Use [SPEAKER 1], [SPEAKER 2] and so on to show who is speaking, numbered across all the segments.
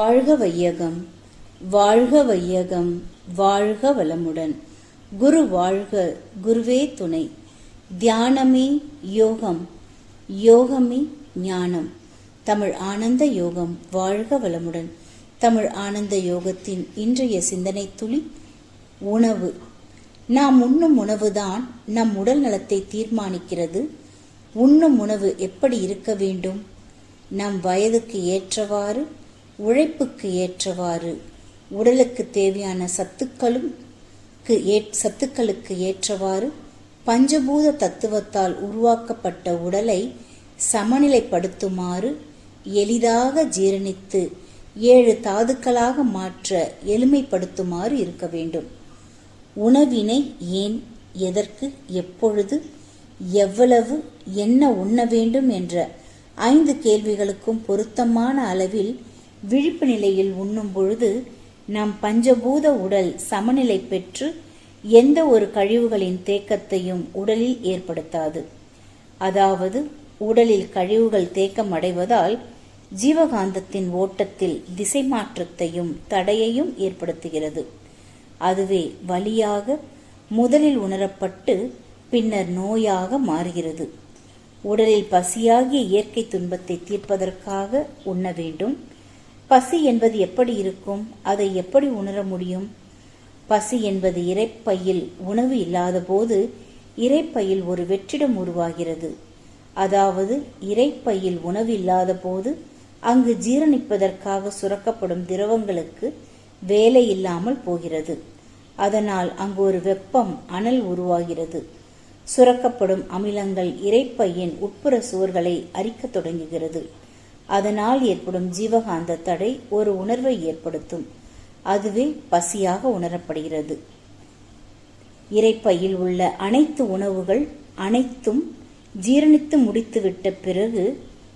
[SPEAKER 1] வாழ்க வையகம் வாழ்க வையகம் வாழ்க வளமுடன் குரு வாழ்க குருவே துணை தியானமே யோகம் யோகமே ஞானம் தமிழ் ஆனந்த யோகம் வாழ்க வளமுடன் தமிழ் ஆனந்த யோகத்தின் இன்றைய சிந்தனை துளி உணவு நாம் உண்ணும் உணவுதான் நம் உடல் நலத்தை தீர்மானிக்கிறது உண்ணும் உணவு எப்படி இருக்க வேண்டும் நம் வயதுக்கு ஏற்றவாறு உழைப்புக்கு ஏற்றவாறு உடலுக்கு தேவையான சத்துக்களும் சத்துக்களுக்கு ஏற்றவாறு பஞ்சபூத தத்துவத்தால் உருவாக்கப்பட்ட உடலை சமநிலைப்படுத்துமாறு எளிதாக ஜீரணித்து ஏழு தாதுக்களாக மாற்ற எளிமைப்படுத்துமாறு இருக்க வேண்டும் உணவினை ஏன் எதற்கு எப்பொழுது எவ்வளவு என்ன உண்ண வேண்டும் என்ற ஐந்து கேள்விகளுக்கும் பொருத்தமான அளவில் விழிப்பு நிலையில் உண்ணும் பொழுது நம் பஞ்சபூத உடல் சமநிலை பெற்று எந்த ஒரு கழிவுகளின் தேக்கத்தையும் உடலில் ஏற்படுத்தாது அதாவது உடலில் கழிவுகள் தேக்கம் அடைவதால் ஜீவகாந்தத்தின் ஓட்டத்தில் திசை மாற்றத்தையும் தடையையும் ஏற்படுத்துகிறது அதுவே வழியாக முதலில் உணரப்பட்டு பின்னர் நோயாக மாறுகிறது உடலில் பசியாகிய இயற்கை துன்பத்தை தீர்ப்பதற்காக உண்ண வேண்டும் பசி என்பது எப்படி இருக்கும் அதை எப்படி உணர முடியும் பசி என்பது இறைப்பையில் உணவு இல்லாத போது இறைப்பையில் ஒரு வெற்றிடம் உருவாகிறது அதாவது இறைப்பையில் உணவு இல்லாத போது அங்கு ஜீரணிப்பதற்காக சுரக்கப்படும் திரவங்களுக்கு வேலை இல்லாமல் போகிறது அதனால் அங்கு ஒரு வெப்பம் அனல் உருவாகிறது சுரக்கப்படும் அமிலங்கள் இறைப்பையின் உட்புற சுவர்களை அரிக்கத் தொடங்குகிறது அதனால் ஏற்படும் ஜீவகாந்த தடை ஒரு உணர்வை ஏற்படுத்தும் அதுவே பசியாக உணரப்படுகிறது இறைப்பையில் உள்ள அனைத்து உணவுகள் அனைத்தும் ஜீரணித்து முடித்துவிட்ட பிறகு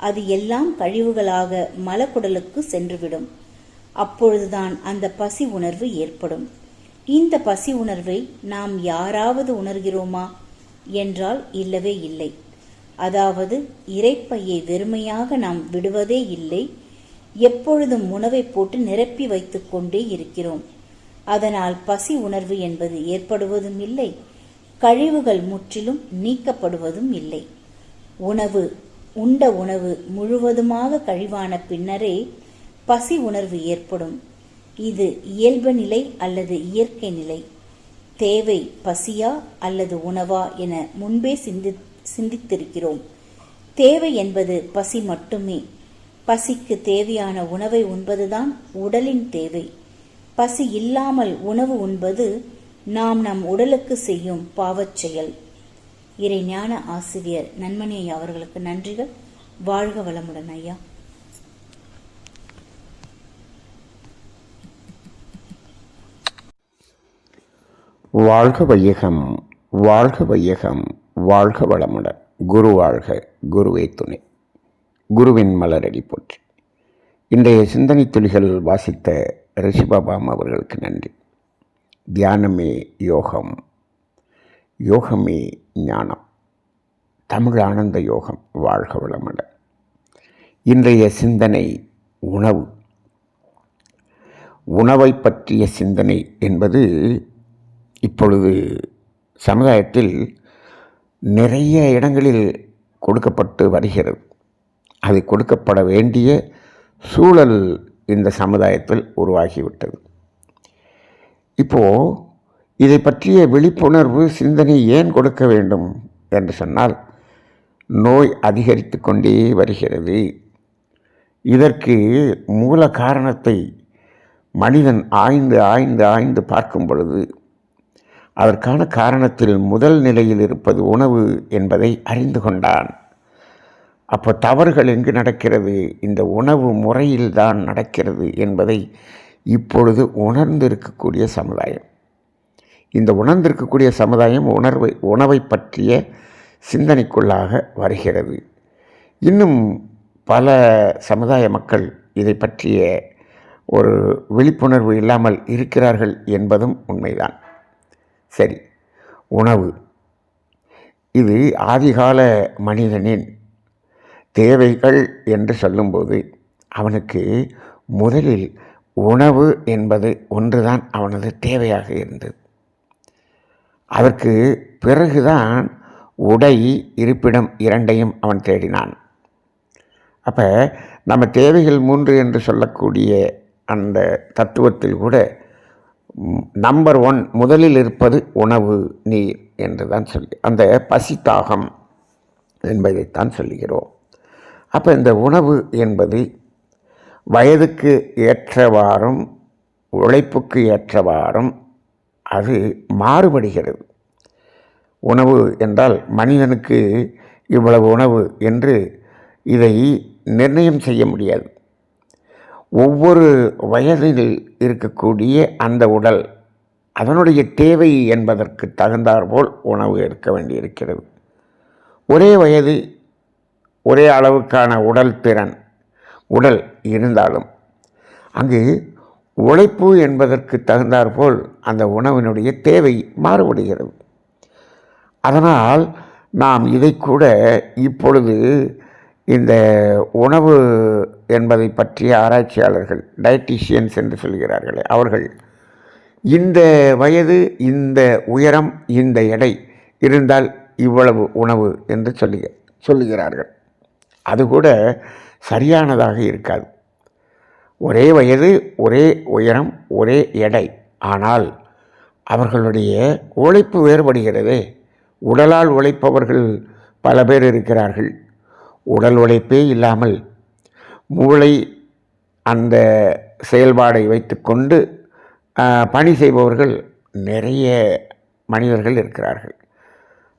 [SPEAKER 1] அது எல்லாம் கழிவுகளாக மலக்குடலுக்கு சென்றுவிடும் அப்பொழுதுதான் அந்த பசி உணர்வு ஏற்படும் இந்த பசி உணர்வை நாம் யாராவது உணர்கிறோமா என்றால் இல்லவே இல்லை அதாவது இறைப்பையை வெறுமையாக நாம் விடுவதே இல்லை எப்பொழுதும் உணவை போட்டு நிரப்பி வைத்துக் கொண்டே இருக்கிறோம் அதனால் பசி உணர்வு என்பது ஏற்படுவதும் இல்லை கழிவுகள் முற்றிலும் நீக்கப்படுவதும் இல்லை உணவு உண்ட உணவு முழுவதுமாக கழிவான பின்னரே பசி உணர்வு ஏற்படும் இது இயல்பு நிலை அல்லது இயற்கை நிலை தேவை பசியா அல்லது உணவா என முன்பே சிந்தி சிந்தித்திருக்கிறோம் தேவை என்பது பசி மட்டுமே பசிக்கு தேவையான உணவை உண்பதுதான் உடலின் தேவை பசி இல்லாமல் உணவு உண்பது நாம் நம் உடலுக்கு செய்யும் பாவச் செயல் இறை ஞான ஆசிரியர் நன்மணி ஐயா அவர்களுக்கு நன்றிகள் வாழ்க வளமுடன் ஐயா
[SPEAKER 2] வாழ்க வையகம் வாழ்க வையகம் வாழ்க வளமுடன் குரு வாழ்க குருவே துணை குருவின் மலரடி போற்றி இன்றைய சிந்தனை துளிகள் வாசித்த ரிஷிபாபாம் அவர்களுக்கு நன்றி தியானமே யோகம் யோகமே ஞானம் தமிழ் ஆனந்த யோகம் வாழ்க வளமுடன் இன்றைய சிந்தனை உணவு உணவை பற்றிய சிந்தனை என்பது இப்பொழுது சமுதாயத்தில் நிறைய இடங்களில் கொடுக்கப்பட்டு வருகிறது அது கொடுக்கப்பட வேண்டிய சூழல் இந்த சமுதாயத்தில் உருவாகிவிட்டது இப்போது இதை பற்றிய விழிப்புணர்வு சிந்தனை ஏன் கொடுக்க வேண்டும் என்று சொன்னால் நோய் அதிகரித்து கொண்டே வருகிறது இதற்கு மூல காரணத்தை மனிதன் ஆய்ந்து ஆய்ந்து ஆய்ந்து பார்க்கும் பொழுது அதற்கான காரணத்தில் முதல் நிலையில் இருப்பது உணவு என்பதை அறிந்து கொண்டான் அப்போ தவறுகள் எங்கு நடக்கிறது இந்த உணவு முறையில் தான் நடக்கிறது என்பதை இப்பொழுது உணர்ந்திருக்கக்கூடிய சமுதாயம் இந்த உணர்ந்திருக்கக்கூடிய சமுதாயம் உணர்வை உணவை பற்றிய சிந்தனைக்குள்ளாக வருகிறது இன்னும் பல சமுதாய மக்கள் இதை பற்றிய ஒரு விழிப்புணர்வு இல்லாமல் இருக்கிறார்கள் என்பதும் உண்மைதான் சரி உணவு இது ஆதிகால மனிதனின் தேவைகள் என்று சொல்லும்போது அவனுக்கு முதலில் உணவு என்பது ஒன்றுதான் அவனது தேவையாக இருந்தது அதற்கு பிறகுதான் உடை இருப்பிடம் இரண்டையும் அவன் தேடினான் அப்போ நம்ம தேவைகள் மூன்று என்று சொல்லக்கூடிய அந்த தத்துவத்தில் கூட நம்பர் ஒன் முதலில் இருப்பது உணவு நீர் என்று தான் சொல்லி அந்த பசித்தாகம் என்பதைத்தான் சொல்லுகிறோம் அப்போ இந்த உணவு என்பது வயதுக்கு ஏற்றவாறும் உழைப்புக்கு ஏற்றவாறும் அது மாறுபடுகிறது உணவு என்றால் மனிதனுக்கு இவ்வளவு உணவு என்று இதை நிர்ணயம் செய்ய முடியாது ஒவ்வொரு வயதில் இருக்கக்கூடிய அந்த உடல் அதனுடைய தேவை என்பதற்கு தகுந்தாற்போல் உணவு எடுக்க வேண்டியிருக்கிறது ஒரே வயது ஒரே அளவுக்கான உடல் திறன் உடல் இருந்தாலும் அங்கு உழைப்பு என்பதற்கு தகுந்தாற்போல் அந்த உணவினுடைய தேவை மாறுபடுகிறது அதனால் நாம் இதை கூட இப்பொழுது இந்த உணவு என்பதை பற்றிய ஆராய்ச்சியாளர்கள் டயட்டிஷியன்ஸ் என்று சொல்கிறார்களே அவர்கள் இந்த வயது இந்த உயரம் இந்த எடை இருந்தால் இவ்வளவு உணவு என்று சொல்லி சொல்லுகிறார்கள் அது கூட சரியானதாக இருக்காது ஒரே வயது ஒரே உயரம் ஒரே எடை ஆனால் அவர்களுடைய உழைப்பு வேறுபடுகிறதே உடலால் உழைப்பவர்கள் பல பேர் இருக்கிறார்கள் உடல் உழைப்பே இல்லாமல் மூளை அந்த செயல்பாடை வைத்துக்கொண்டு பணி செய்பவர்கள் நிறைய மனிதர்கள் இருக்கிறார்கள்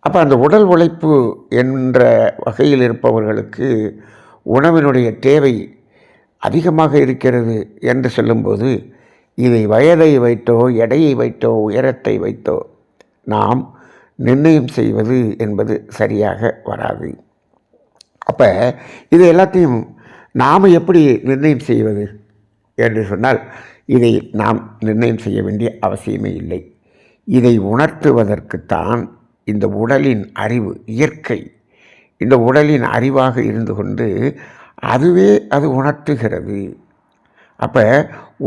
[SPEAKER 2] அப்போ அந்த உடல் உழைப்பு என்ற வகையில் இருப்பவர்களுக்கு உணவினுடைய தேவை அதிகமாக இருக்கிறது என்று சொல்லும்போது இதை வயதை வைத்தோ எடையை வைத்தோ உயரத்தை வைத்தோ நாம் நிர்ணயம் செய்வது என்பது சரியாக வராது அப்போ இது எல்லாத்தையும் நாம் எப்படி நிர்ணயம் செய்வது என்று சொன்னால் இதை நாம் நிர்ணயம் செய்ய வேண்டிய அவசியமே இல்லை இதை உணர்த்துவதற்குத்தான் இந்த உடலின் அறிவு இயற்கை இந்த உடலின் அறிவாக இருந்து கொண்டு அதுவே அது உணர்த்துகிறது அப்போ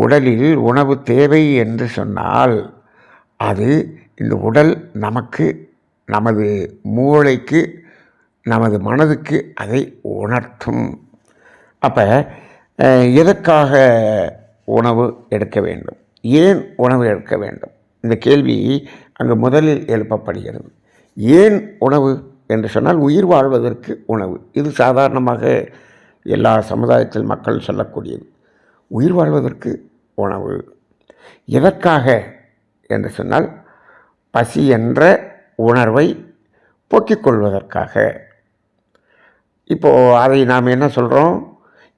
[SPEAKER 2] உடலில் உணவு தேவை என்று சொன்னால் அது இந்த உடல் நமக்கு நமது மூளைக்கு நமது மனதுக்கு அதை உணர்த்தும் அப்போ எதற்காக உணவு எடுக்க வேண்டும் ஏன் உணவு எடுக்க வேண்டும் இந்த கேள்வி அங்கு முதலில் எழுப்பப்படுகிறது ஏன் உணவு என்று சொன்னால் உயிர் வாழ்வதற்கு உணவு இது சாதாரணமாக எல்லா சமுதாயத்தில் மக்கள் சொல்லக்கூடியது உயிர் வாழ்வதற்கு உணவு எதற்காக என்று சொன்னால் பசி என்ற உணர்வை போக்கிக் கொள்வதற்காக இப்போது அதை நாம் என்ன சொல்கிறோம்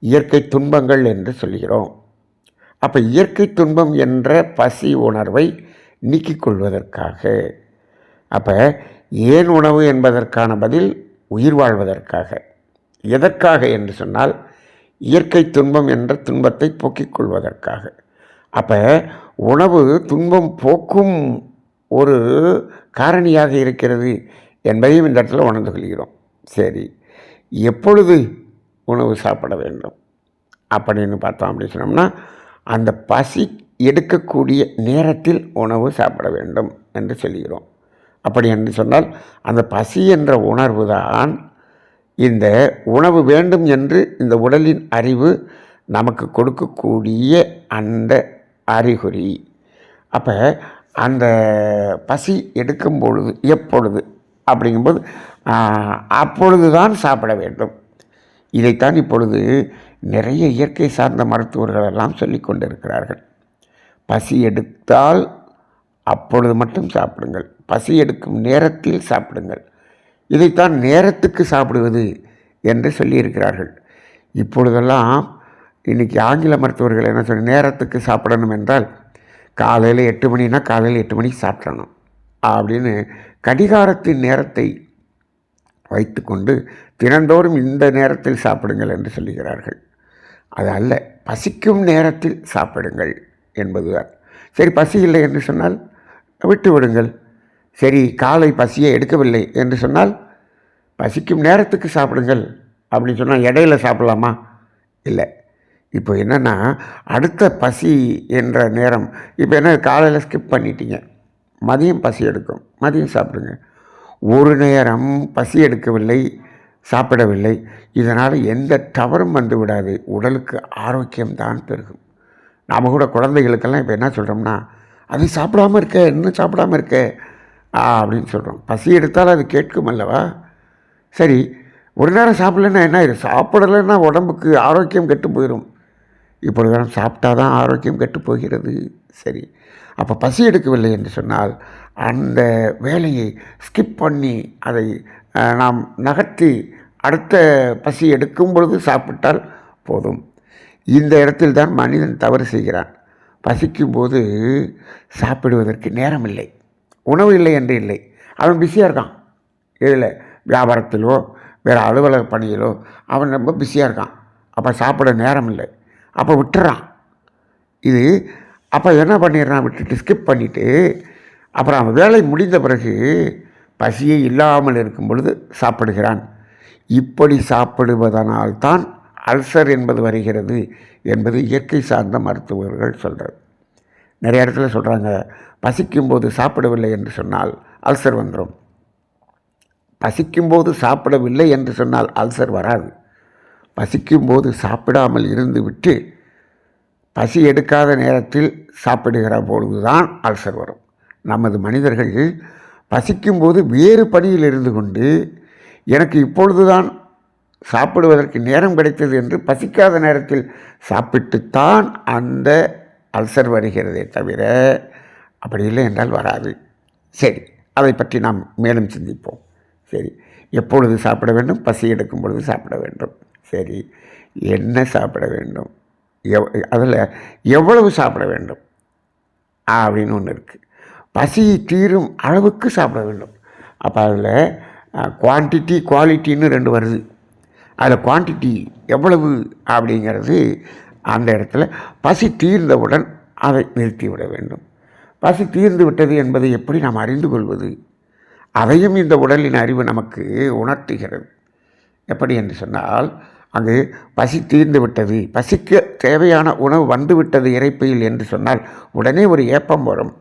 [SPEAKER 2] இயற்கை துன்பங்கள் என்று சொல்கிறோம் அப்போ இயற்கை துன்பம் என்ற பசி உணர்வை நீக்கிக் கொள்வதற்காக அப்போ ஏன் உணவு என்பதற்கான பதில் உயிர் வாழ்வதற்காக எதற்காக என்று சொன்னால் இயற்கை துன்பம் என்ற துன்பத்தை போக்கிக் கொள்வதற்காக அப்போ உணவு துன்பம் போக்கும் ஒரு காரணியாக இருக்கிறது என்பதையும் இந்த இடத்துல உணர்ந்து கொள்கிறோம் சரி எப்பொழுது உணவு சாப்பிட வேண்டும் அப்படின்னு பார்த்தோம் அப்படின்னு சொன்னோம்னா அந்த பசி எடுக்கக்கூடிய நேரத்தில் உணவு சாப்பிட வேண்டும் என்று சொல்கிறோம் அப்படி என்று சொன்னால் அந்த பசி என்ற உணர்வு தான் இந்த உணவு வேண்டும் என்று இந்த உடலின் அறிவு நமக்கு கொடுக்கக்கூடிய அந்த அறிகுறி அப்போ அந்த பசி எடுக்கும் பொழுது எப்பொழுது அப்படிங்கும்போது அப்பொழுது தான் சாப்பிட வேண்டும் இதைத்தான் இப்பொழுது நிறைய இயற்கை சார்ந்த மருத்துவர்கள் எல்லாம் சொல்லி கொண்டிருக்கிறார்கள் பசி எடுத்தால் அப்பொழுது மட்டும் சாப்பிடுங்கள் பசி எடுக்கும் நேரத்தில் சாப்பிடுங்கள் இதைத்தான் நேரத்துக்கு சாப்பிடுவது என்று சொல்லியிருக்கிறார்கள் இப்பொழுதெல்லாம் இன்றைக்கி ஆங்கில மருத்துவர்கள் என்ன சொல்லி நேரத்துக்கு சாப்பிடணும் என்றால் காலையில் எட்டு மணினால் காலையில் எட்டு மணிக்கு சாப்பிடணும் அப்படின்னு கடிகாரத்தின் நேரத்தை வைத்துக்கொண்டு தினந்தோறும் இந்த நேரத்தில் சாப்பிடுங்கள் என்று சொல்லுகிறார்கள் அது அல்ல பசிக்கும் நேரத்தில் சாப்பிடுங்கள் என்பதுதான் சரி பசி இல்லை என்று சொன்னால் விட்டு விடுங்கள் சரி காலை பசியை எடுக்கவில்லை என்று சொன்னால் பசிக்கும் நேரத்துக்கு சாப்பிடுங்கள் அப்படின்னு சொன்னால் இடையில சாப்பிடலாமா இல்லை இப்போ என்னென்னா அடுத்த பசி என்ற நேரம் இப்போ என்ன காலையில் ஸ்கிப் பண்ணிட்டீங்க மதியம் பசி எடுக்கும் மதியம் சாப்பிடுங்க ஒரு நேரம் பசி எடுக்கவில்லை சாப்பிடவில்லை இதனால் எந்த தவறும் வந்து விடாது உடலுக்கு ஆரோக்கியம்தான் பெருகும் நாம் கூட குழந்தைகளுக்கெல்லாம் இப்போ என்ன சொல்கிறோம்னா அது சாப்பிடாமல் இருக்க இன்னும் சாப்பிடாமல் இருக்க அப்படின்னு சொல்கிறோம் பசி எடுத்தால் அது கேட்கும் அல்லவா சரி ஒரு நேரம் சாப்பிட்லன்னா என்ன இது சாப்பிடலைன்னா உடம்புக்கு ஆரோக்கியம் கெட்டு போயிடும் இப்பொழுது சாப்பிட்டா தான் ஆரோக்கியம் கெட்டு போகிறது சரி அப்போ பசி எடுக்கவில்லை என்று சொன்னால் அந்த வேலையை ஸ்கிப் பண்ணி அதை நாம் நகர்த்தி அடுத்த பசி எடுக்கும் பொழுது சாப்பிட்டால் போதும் இந்த இடத்தில் தான் மனிதன் தவறு செய்கிறான் பசிக்கும்போது சாப்பிடுவதற்கு நேரம் இல்லை உணவு இல்லை என்று இல்லை அவன் பிஸியாக இருக்கான் இதில் வியாபாரத்திலோ வேறு அலுவலக பணியிலோ அவன் ரொம்ப பிஸியாக இருக்கான் அப்போ சாப்பிட நேரம் இல்லை அப்போ விட்டுறான் இது அப்போ என்ன பண்ணிடுறான் விட்டுட்டு ஸ்கிப் பண்ணிவிட்டு அப்புறம் வேலை முடிந்த பிறகு பசியே இல்லாமல் இருக்கும் பொழுது சாப்பிடுகிறான் இப்படி சாப்பிடுவதனால் தான் அல்சர் என்பது வருகிறது என்பது இயற்கை சார்ந்த மருத்துவர்கள் சொல்கிறது நிறைய இடத்துல சொல்கிறாங்க பசிக்கும்போது சாப்பிடவில்லை என்று சொன்னால் அல்சர் வந்துடும் பசிக்கும்போது சாப்பிடவில்லை என்று சொன்னால் அல்சர் வராது பசிக்கும்போது சாப்பிடாமல் இருந்துவிட்டு பசி எடுக்காத நேரத்தில் சாப்பிடுகிற பொழுதுதான் அல்சர் வரும் நமது மனிதர்கள் பசிக்கும்போது வேறு பணியில் இருந்து கொண்டு எனக்கு இப்பொழுதுதான் சாப்பிடுவதற்கு நேரம் கிடைத்தது என்று பசிக்காத நேரத்தில் சாப்பிட்டுத்தான் அந்த அல்சர் வருகிறதே தவிர அப்படி இல்லை என்றால் வராது சரி அதை பற்றி நாம் மேலும் சிந்திப்போம் சரி எப்பொழுது சாப்பிட வேண்டும் பசி எடுக்கும் பொழுது சாப்பிட வேண்டும் சரி என்ன சாப்பிட வேண்டும் எவ் அதில் எவ்வளவு சாப்பிட வேண்டும் அப்படின்னு ஒன்று இருக்குது பசி தீரும் அளவுக்கு சாப்பிட வேண்டும் அப்போ அதில் குவான்டிட்டி குவாலிட்டின்னு ரெண்டு வருது அதில் குவான்டிட்டி எவ்வளவு அப்படிங்கிறது அந்த இடத்துல பசி தீர்ந்தவுடன் அதை நிறுத்திவிட வேண்டும் பசி தீர்ந்து விட்டது என்பதை எப்படி நாம் அறிந்து கொள்வது அதையும் இந்த உடலின் அறிவு நமக்கு உணர்த்துகிறது எப்படி என்று சொன்னால் அங்கு பசி தீர்ந்து விட்டது பசிக்கு தேவையான உணவு வந்துவிட்டது இறைப்பையில் என்று சொன்னால் உடனே ஒரு ஏப்பம் வரும்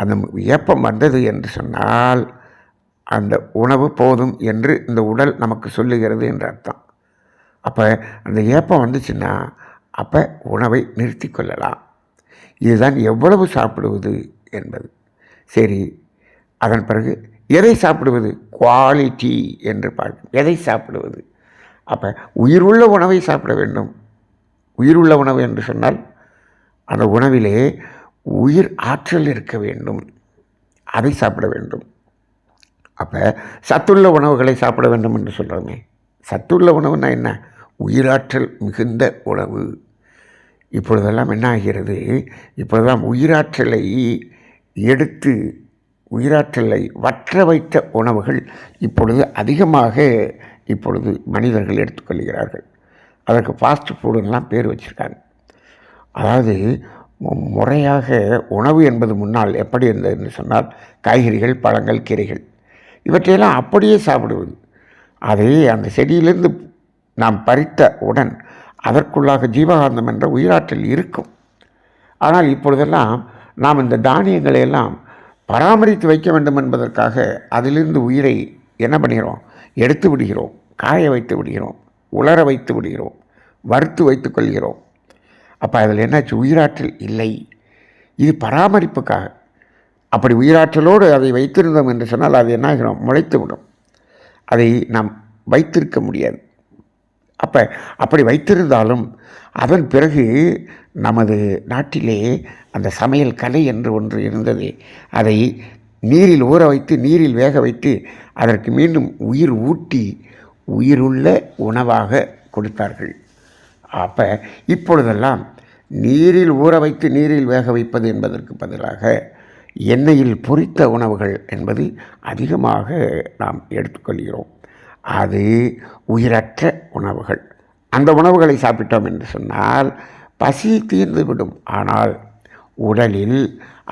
[SPEAKER 2] அந்த வியப்பம் வந்தது என்று சொன்னால் அந்த உணவு போதும் என்று இந்த உடல் நமக்கு சொல்லுகிறது என்று அர்த்தம் அப்போ அந்த ஏப்பம் வந்துச்சுன்னா அப்போ உணவை நிறுத்தி கொள்ளலாம் இதுதான் எவ்வளவு சாப்பிடுவது என்பது சரி அதன் பிறகு எதை சாப்பிடுவது குவாலிட்டி என்று பார்க்கும் எதை சாப்பிடுவது அப்போ உயிருள்ள உணவை சாப்பிட வேண்டும் உயிருள்ள உணவு என்று சொன்னால் அந்த உணவிலே உயிர் ஆற்றல் இருக்க வேண்டும் அதை சாப்பிட வேண்டும் அப்போ சத்துள்ள உணவுகளை சாப்பிட வேண்டும் என்று சொல்கிறோமே சத்துள்ள உணவுன்னா என்ன உயிராற்றல் மிகுந்த உணவு இப்பொழுதெல்லாம் என்ன ஆகிறது இப்பொழுதெல்லாம் உயிராற்றலை எடுத்து உயிராற்றலை வற்ற வைத்த உணவுகள் இப்பொழுது அதிகமாக இப்பொழுது மனிதர்கள் எடுத்துக்கொள்கிறார்கள் அதற்கு ஃபாஸ்ட் ஃபுட்டுன்னெலாம் பேர் வச்சுருக்காங்க அதாவது முறையாக உணவு என்பது முன்னால் எப்படி இருந்ததுன்னு சொன்னால் காய்கறிகள் பழங்கள் கீரைகள் இவற்றையெல்லாம் அப்படியே சாப்பிடுவது அதை அந்த செடியிலிருந்து நாம் பறித்த உடன் அதற்குள்ளாக ஜீவகாந்தம் என்ற உயிராற்றல் இருக்கும் ஆனால் இப்பொழுதெல்லாம் நாம் இந்த தானியங்களை எல்லாம் பராமரித்து வைக்க வேண்டும் என்பதற்காக அதிலிருந்து உயிரை என்ன பண்ணுகிறோம் எடுத்து விடுகிறோம் காய வைத்து விடுகிறோம் உலர வைத்து விடுகிறோம் வறுத்து வைத்து கொள்கிறோம் அப்போ அதில் என்னாச்சு உயிராற்றல் இல்லை இது பராமரிப்புக்காக அப்படி உயிராற்றலோடு அதை வைத்திருந்தோம் என்று சொன்னால் அது என்னாகிறோம் முளைத்துவிடும் அதை நாம் வைத்திருக்க முடியாது அப்போ அப்படி வைத்திருந்தாலும் அதன் பிறகு நமது நாட்டிலே அந்த சமையல் கலை என்று ஒன்று இருந்தது அதை நீரில் ஊற வைத்து நீரில் வேக வைத்து அதற்கு மீண்டும் உயிர் ஊட்டி உயிருள்ள உணவாக கொடுத்தார்கள் அப்போ இப்பொழுதெல்லாம் நீரில் ஊற வைத்து நீரில் வேக வைப்பது என்பதற்கு பதிலாக எண்ணெயில் பொரித்த உணவுகள் என்பது அதிகமாக நாம் எடுத்துக்கொள்கிறோம் அது உயிரற்ற உணவுகள் அந்த உணவுகளை சாப்பிட்டோம் என்று சொன்னால் பசி தீர்ந்துவிடும் ஆனால் உடலில்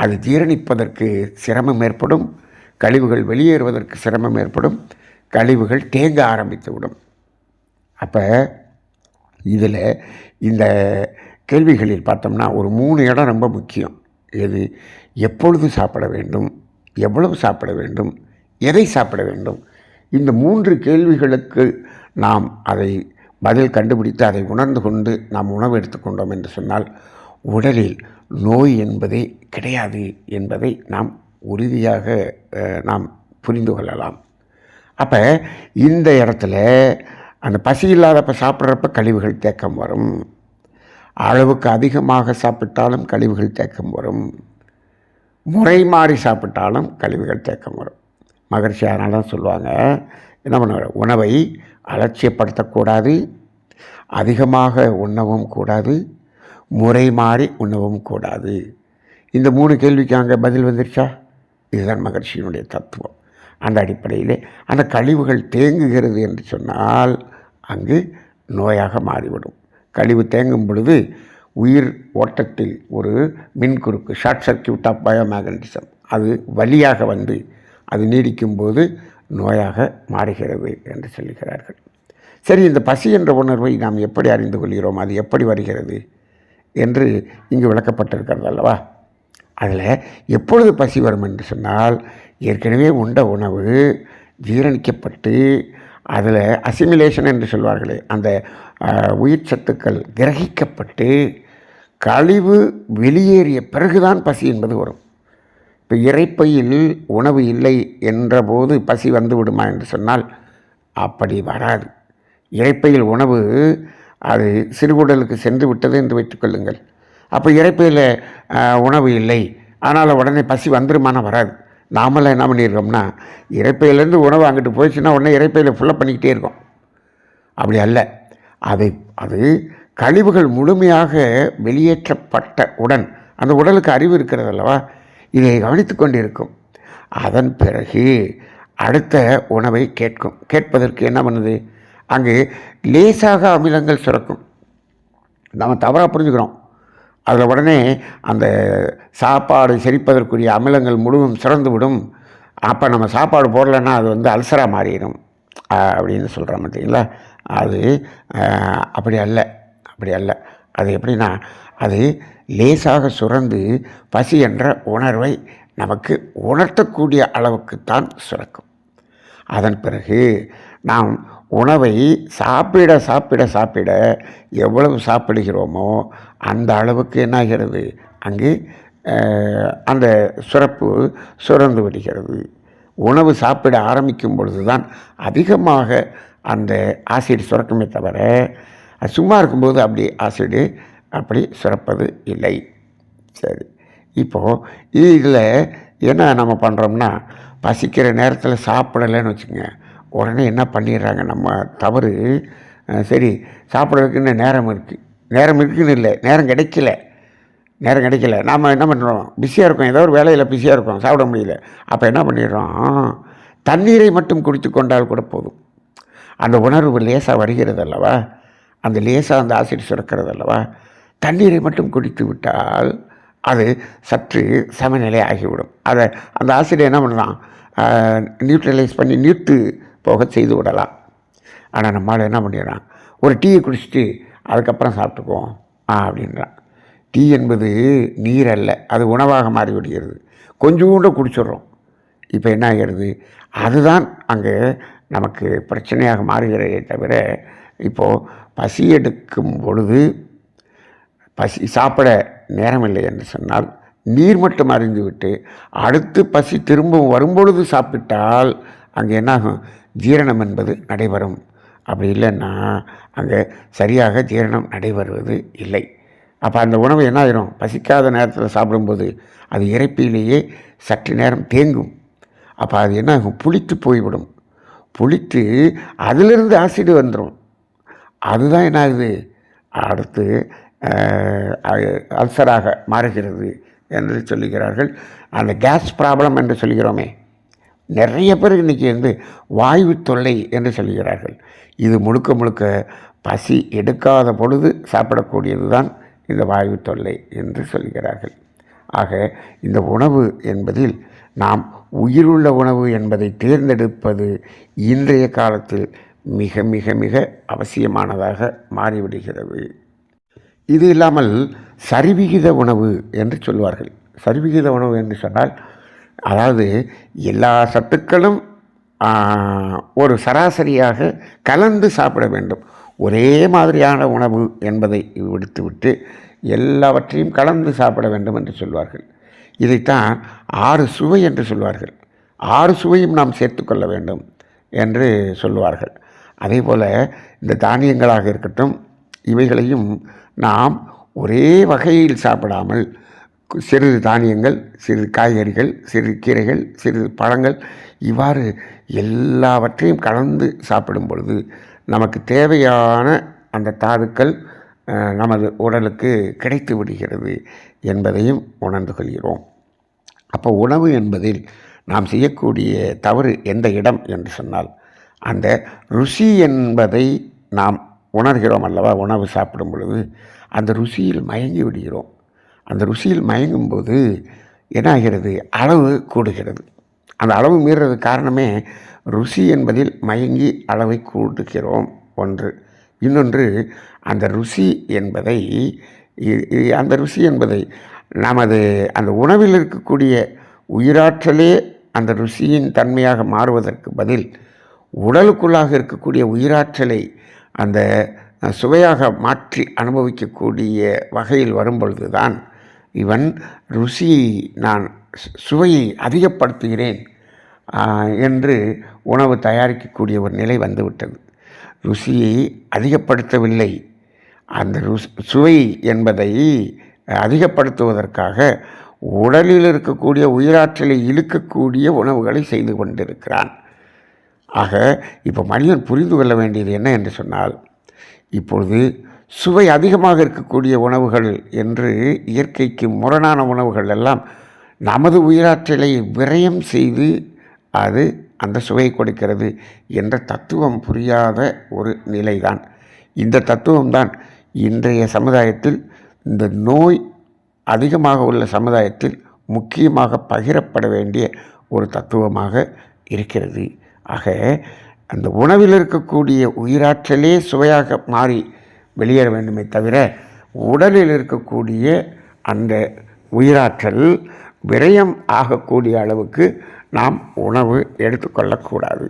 [SPEAKER 2] அது ஜீரணிப்பதற்கு சிரமம் ஏற்படும் கழிவுகள் வெளியேறுவதற்கு சிரமம் ஏற்படும் கழிவுகள் தேங்க ஆரம்பித்து விடும் அப்போ இதில் இந்த கேள்விகளில் பார்த்தோம்னா ஒரு மூணு இடம் ரொம்ப முக்கியம் எது எப்பொழுது சாப்பிட வேண்டும் எவ்வளவு சாப்பிட வேண்டும் எதை சாப்பிட வேண்டும் இந்த மூன்று கேள்விகளுக்கு நாம் அதை பதில் கண்டுபிடித்து அதை உணர்ந்து கொண்டு நாம் உணவு எடுத்துக்கொண்டோம் என்று சொன்னால் உடலில் நோய் என்பதே கிடையாது என்பதை நாம் உறுதியாக நாம் புரிந்து கொள்ளலாம் அப்போ இந்த இடத்துல அந்த பசி இல்லாதப்ப சாப்பிட்றப்ப கழிவுகள் தேக்கம் வரும் அளவுக்கு அதிகமாக சாப்பிட்டாலும் கழிவுகள் தேக்கம் வரும் முறை மாறி சாப்பிட்டாலும் கழிவுகள் தேக்கம் வரும் மகிழ்ச்சி அதனால தான் சொல்லுவாங்க என்ன பண்ண உணவை அலட்சியப்படுத்தக்கூடாது அதிகமாக உண்ணவும் கூடாது முறை மாறி உண்ணவும் கூடாது இந்த மூணு கேள்விக்கு அங்கே பதில் வந்துருச்சா இதுதான் மகிழ்ச்சியினுடைய தத்துவம் அந்த அடிப்படையிலே அந்த கழிவுகள் தேங்குகிறது என்று சொன்னால் அங்கு நோயாக மாறிவிடும் கழிவு தேங்கும் பொழுது உயிர் ஓட்டத்தில் ஒரு மின்குறுக்கு ஷார்ட் சர்க்கியூட் ஆஃப் பயோமேக்னட்டிசம் அது வழியாக வந்து அது நீடிக்கும்போது நோயாக மாறுகிறது என்று சொல்லுகிறார்கள் சரி இந்த பசி என்ற உணர்வை நாம் எப்படி அறிந்து கொள்கிறோம் அது எப்படி வருகிறது என்று இங்கு விளக்கப்பட்டிருக்கிறது அல்லவா அதில் எப்பொழுது பசி வரும் என்று சொன்னால் ஏற்கனவே உண்ட உணவு ஜீரணிக்கப்பட்டு அதில் அசிமிலேஷன் என்று சொல்வார்களே அந்த உயிர் சத்துக்கள் கிரகிக்கப்பட்டு கழிவு வெளியேறிய பிறகுதான் பசி என்பது வரும் இப்போ இறைப்பையில் உணவு இல்லை என்றபோது பசி வந்து விடுமா என்று சொன்னால் அப்படி வராது இறைப்பையில் உணவு அது சிறுகுடலுக்கு சென்று விட்டது என்று வைத்துக்கொள்ளுங்கள் அப்போ இறைப்பையில் உணவு இல்லை ஆனால் உடனே பசி வந்துருமானால் வராது நாமெல்லாம் என்ன பண்ணியிருக்கோம்னா இறைப்பையிலேருந்து உணவு அங்கிட்டு போயிடுச்சுன்னா உடனே இறைப்பையில் ஃபுல்லாக பண்ணிக்கிட்டே இருக்கோம் அப்படி அல்ல அதை அது கழிவுகள் முழுமையாக வெளியேற்றப்பட்ட உடன் அந்த உடலுக்கு அறிவு இருக்கிறது அல்லவா இதை கவனித்து கொண்டிருக்கும் அதன் பிறகு அடுத்த உணவை கேட்கும் கேட்பதற்கு என்ன பண்ணுது அங்கு லேசாக அமிலங்கள் சுரக்கும் நம்ம தவறாக புரிஞ்சுக்கிறோம் அதில் உடனே அந்த சாப்பாடு செரிப்பதற்குரிய அமிலங்கள் முழுவதும் சிறந்துவிடும் அப்போ நம்ம சாப்பாடு போடலைன்னா அது வந்து அல்சராக மாறிடும் அப்படின்னு சொல்கிற மாட்டிங்களா அது அப்படி அல்ல அப்படி அல்ல அது எப்படின்னா அது லேசாக சுரந்து பசி என்ற உணர்வை நமக்கு உணர்த்தக்கூடிய அளவுக்குத்தான் சுரக்கும் அதன் பிறகு நாம் உணவை சாப்பிட சாப்பிட சாப்பிட எவ்வளவு சாப்பிடுகிறோமோ அந்த அளவுக்கு என்னாகிறது அங்கு அந்த சுரப்பு சுரந்து விடுகிறது உணவு சாப்பிட ஆரம்பிக்கும் பொழுது தான் அதிகமாக அந்த ஆசிட் சுரக்குமே தவிர சும்மா இருக்கும்போது அப்படி ஆசிடு அப்படி சுரப்பது இல்லை சரி இப்போது இதில் என்ன நம்ம பண்ணுறோம்னா பசிக்கிற நேரத்தில் சாப்பிடலைன்னு வச்சுக்கோங்க உடனே என்ன பண்ணிடுறாங்க நம்ம தவறு சரி சாப்பிட்றதுக்குன்னு நேரம் இருக்குது நேரம் இருக்குதுன்னு இல்லை நேரம் கிடைக்கல நேரம் கிடைக்கல நாம் என்ன பண்ணுறோம் பிஸியாக இருக்கோம் ஏதோ ஒரு வேலையில் பிஸியாக இருக்கோம் சாப்பிட முடியல அப்போ என்ன பண்ணிடுறோம் தண்ணீரை மட்டும் குடித்து கொண்டால் கூட போதும் அந்த உணர்வு லேசாக வருகிறது அல்லவா அந்த லேசாக அந்த ஆசிட் சுரக்கிறது அல்லவா தண்ணீரை மட்டும் குடித்து விட்டால் அது சற்று சமநிலை ஆகிவிடும் அதை அந்த ஆசிட் என்ன பண்ணலாம் நியூட்ரலைஸ் பண்ணி நியூத்து போக செய்து விடலாம் ஆனால் நம்மளால் என்ன பண்ணிடுறான் ஒரு டீயை குடிச்சிட்டு அதுக்கப்புறம் சாப்பிட்டுக்குவோம் ஆ அப்படின்றான் டீ என்பது நீர் அல்ல அது உணவாக மாறி விடுகிறது கொஞ்சோண்டு குடிச்சிடுறோம் இப்போ என்ன ஆகிறது அதுதான் அங்கே நமக்கு பிரச்சனையாக மாறுகிறதே தவிர இப்போது பசி எடுக்கும் பொழுது பசி சாப்பிட நேரமில்லை என்று சொன்னால் நீர் மட்டும் அறிந்துவிட்டு அடுத்து பசி திரும்பவும் வரும்பொழுது சாப்பிட்டால் அங்கே என்னாகும் ஜீரணம் என்பது நடைபெறும் அப்படி இல்லைன்னா அங்கே சரியாக ஜீரணம் நடைபெறுவது இல்லை அப்போ அந்த உணவு என்ன ஆயிரும் பசிக்காத நேரத்தில் சாப்பிடும்போது அது இறைப்பிலேயே சற்று நேரம் தேங்கும் அப்போ அது என்ன ஆகும் புளித்து போய்விடும் புளித்து அதிலிருந்து ஆசிடு வந்துடும் அதுதான் என்ன ஆகுது அடுத்து அல்சராக மாறுகிறது என்று சொல்லுகிறார்கள் அந்த கேஸ் ப்ராப்ளம் என்று சொல்கிறோமே நிறைய பேர் இன்னைக்கு வந்து வாய்வு தொல்லை என்று சொல்கிறார்கள் இது முழுக்க முழுக்க பசி எடுக்காத பொழுது சாப்பிடக்கூடியது தான் இந்த வாய்வு தொல்லை என்று சொல்கிறார்கள் ஆக இந்த உணவு என்பதில் நாம் உயிருள்ள உணவு என்பதை தேர்ந்தெடுப்பது இன்றைய காலத்தில் மிக மிக மிக அவசியமானதாக மாறிவிடுகிறது இது இல்லாமல் சரிவிகித உணவு என்று சொல்வார்கள் சரிவிகித உணவு என்று சொன்னால் அதாவது எல்லா சத்துக்களும் ஒரு சராசரியாக கலந்து சாப்பிட வேண்டும் ஒரே மாதிரியான உணவு என்பதை விடுத்துவிட்டு எல்லாவற்றையும் கலந்து சாப்பிட வேண்டும் என்று சொல்வார்கள் இதைத்தான் ஆறு சுவை என்று சொல்வார்கள் ஆறு சுவையும் நாம் சேர்த்துக்கொள்ள வேண்டும் என்று சொல்லுவார்கள் அதே போல் இந்த தானியங்களாக இருக்கட்டும் இவைகளையும் நாம் ஒரே வகையில் சாப்பிடாமல் சிறிது தானியங்கள் சிறிது காய்கறிகள் சிறிது கீரைகள் சிறிது பழங்கள் இவ்வாறு எல்லாவற்றையும் கலந்து சாப்பிடும் பொழுது நமக்கு தேவையான அந்த தாதுக்கள் நமது உடலுக்கு கிடைத்து விடுகிறது என்பதையும் உணர்ந்து கொள்கிறோம் அப்போ உணவு என்பதில் நாம் செய்யக்கூடிய தவறு எந்த இடம் என்று சொன்னால் அந்த ருசி என்பதை நாம் உணர்கிறோம் அல்லவா உணவு சாப்பிடும் பொழுது அந்த ருசியில் மயங்கி விடுகிறோம் அந்த ருசியில் மயங்கும்போது என்ன ஆகிறது அளவு கூடுகிறது அந்த அளவு மீறது காரணமே ருசி என்பதில் மயங்கி அளவை கூடுகிறோம் ஒன்று இன்னொன்று அந்த ருசி என்பதை அந்த ருசி என்பதை நமது அந்த உணவில் இருக்கக்கூடிய உயிராற்றலே அந்த ருசியின் தன்மையாக மாறுவதற்கு பதில் உடலுக்குள்ளாக இருக்கக்கூடிய உயிராற்றலை அந்த சுவையாக மாற்றி அனுபவிக்கக்கூடிய வகையில் வரும்பொழுது தான் இவன் ருசியை நான் சுவையை அதிகப்படுத்துகிறேன் என்று உணவு தயாரிக்கக்கூடிய ஒரு நிலை வந்துவிட்டது ருசியை அதிகப்படுத்தவில்லை அந்த சுவை என்பதை அதிகப்படுத்துவதற்காக உடலில் இருக்கக்கூடிய உயிராற்றலை இழுக்கக்கூடிய உணவுகளை செய்து கொண்டிருக்கிறான் ஆக இப்போ மனிதன் புரிந்து கொள்ள வேண்டியது என்ன என்று சொன்னால் இப்பொழுது சுவை அதிகமாக இருக்கக்கூடிய உணவுகள் என்று இயற்கைக்கு முரணான உணவுகள் எல்லாம் நமது உயிராற்றலை விரயம் செய்து அது அந்த சுவை கொடுக்கிறது என்ற தத்துவம் புரியாத ஒரு நிலைதான் இந்த தத்துவம்தான் இன்றைய சமுதாயத்தில் இந்த நோய் அதிகமாக உள்ள சமுதாயத்தில் முக்கியமாக பகிரப்பட வேண்டிய ஒரு தத்துவமாக இருக்கிறது ஆக அந்த உணவில் இருக்கக்கூடிய உயிராற்றலே சுவையாக மாறி வெளியேற வேண்டுமே தவிர உடலில் இருக்கக்கூடிய அந்த உயிராற்றல் விரயம் ஆகக்கூடிய அளவுக்கு நாம் உணவு எடுத்துக்கொள்ளக்கூடாது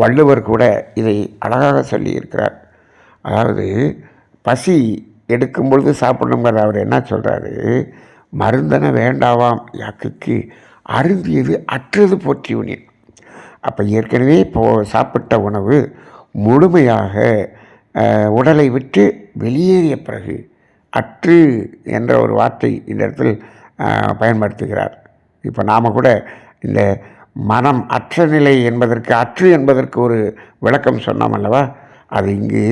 [SPEAKER 2] வள்ளுவர் கூட இதை அழகாக சொல்லியிருக்கிறார் அதாவது பசி எடுக்கும் பொழுது சாப்பிடணுங்கிறத அவர் என்ன சொல்கிறாரு மருந்தன வேண்டாவாம் யாக்குக்கு அருந்தியது அற்றது போற்றி உணி அப்போ ஏற்கனவே இப்போ சாப்பிட்ட உணவு முழுமையாக உடலை விட்டு வெளியேறிய பிறகு அற்று என்ற ஒரு வார்த்தை இந்த இடத்தில் பயன்படுத்துகிறார் இப்போ நாம் கூட இந்த மனம் அற்ற நிலை என்பதற்கு அற்று என்பதற்கு ஒரு விளக்கம் சொன்னோம் அல்லவா அது இங்கு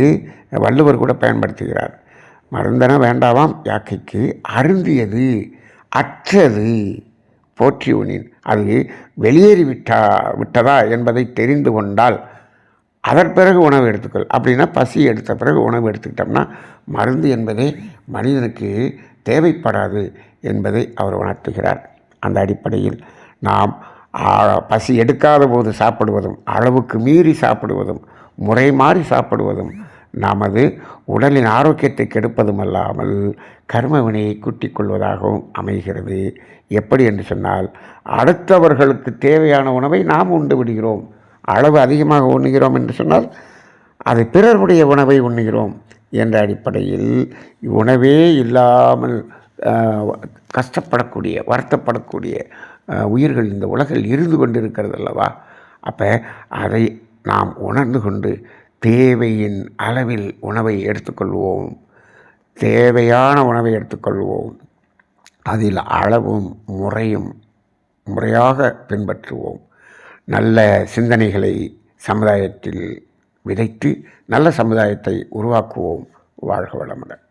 [SPEAKER 2] வள்ளுவர் கூட பயன்படுத்துகிறார் மருந்தன வேண்டாவாம் யாக்கைக்கு அருந்தியது அற்றது போற்றி உனின் அது வெளியேறிவிட்டா விட்டதா என்பதை தெரிந்து கொண்டால் அதன் பிறகு உணவு எடுத்துக்கொள் அப்படின்னா பசி எடுத்த பிறகு உணவு எடுத்துக்கிட்டோம்னா மருந்து என்பதே மனிதனுக்கு தேவைப்படாது என்பதை அவர் உணர்த்துகிறார் அந்த அடிப்படையில் நாம் பசி எடுக்காத போது சாப்பிடுவதும் அளவுக்கு மீறி சாப்பிடுவதும் முறை மாறி சாப்பிடுவதும் நமது உடலின் ஆரோக்கியத்தை கெடுப்பதும் அல்லாமல் கர்ம வினையை குட்டி கொள்வதாகவும் அமைகிறது எப்படி என்று சொன்னால் அடுத்தவர்களுக்கு தேவையான உணவை நாம் உண்டு விடுகிறோம் அளவு அதிகமாக உண்ணுகிறோம் என்று சொன்னால் அது பிறருடைய உணவை உண்ணுகிறோம் என்ற அடிப்படையில் உணவே இல்லாமல் கஷ்டப்படக்கூடிய வருத்தப்படக்கூடிய உயிர்கள் இந்த உலகில் இருந்து கொண்டிருக்கிறது அல்லவா அப்போ அதை நாம் உணர்ந்து கொண்டு தேவையின் அளவில் உணவை எடுத்துக்கொள்வோம் தேவையான உணவை எடுத்துக்கொள்வோம் அதில் அளவும் முறையும் முறையாக பின்பற்றுவோம் நல்ல சிந்தனைகளை சமுதாயத்தில் விதைத்து நல்ல சமுதாயத்தை உருவாக்குவோம் வாழ்க வளமுடன்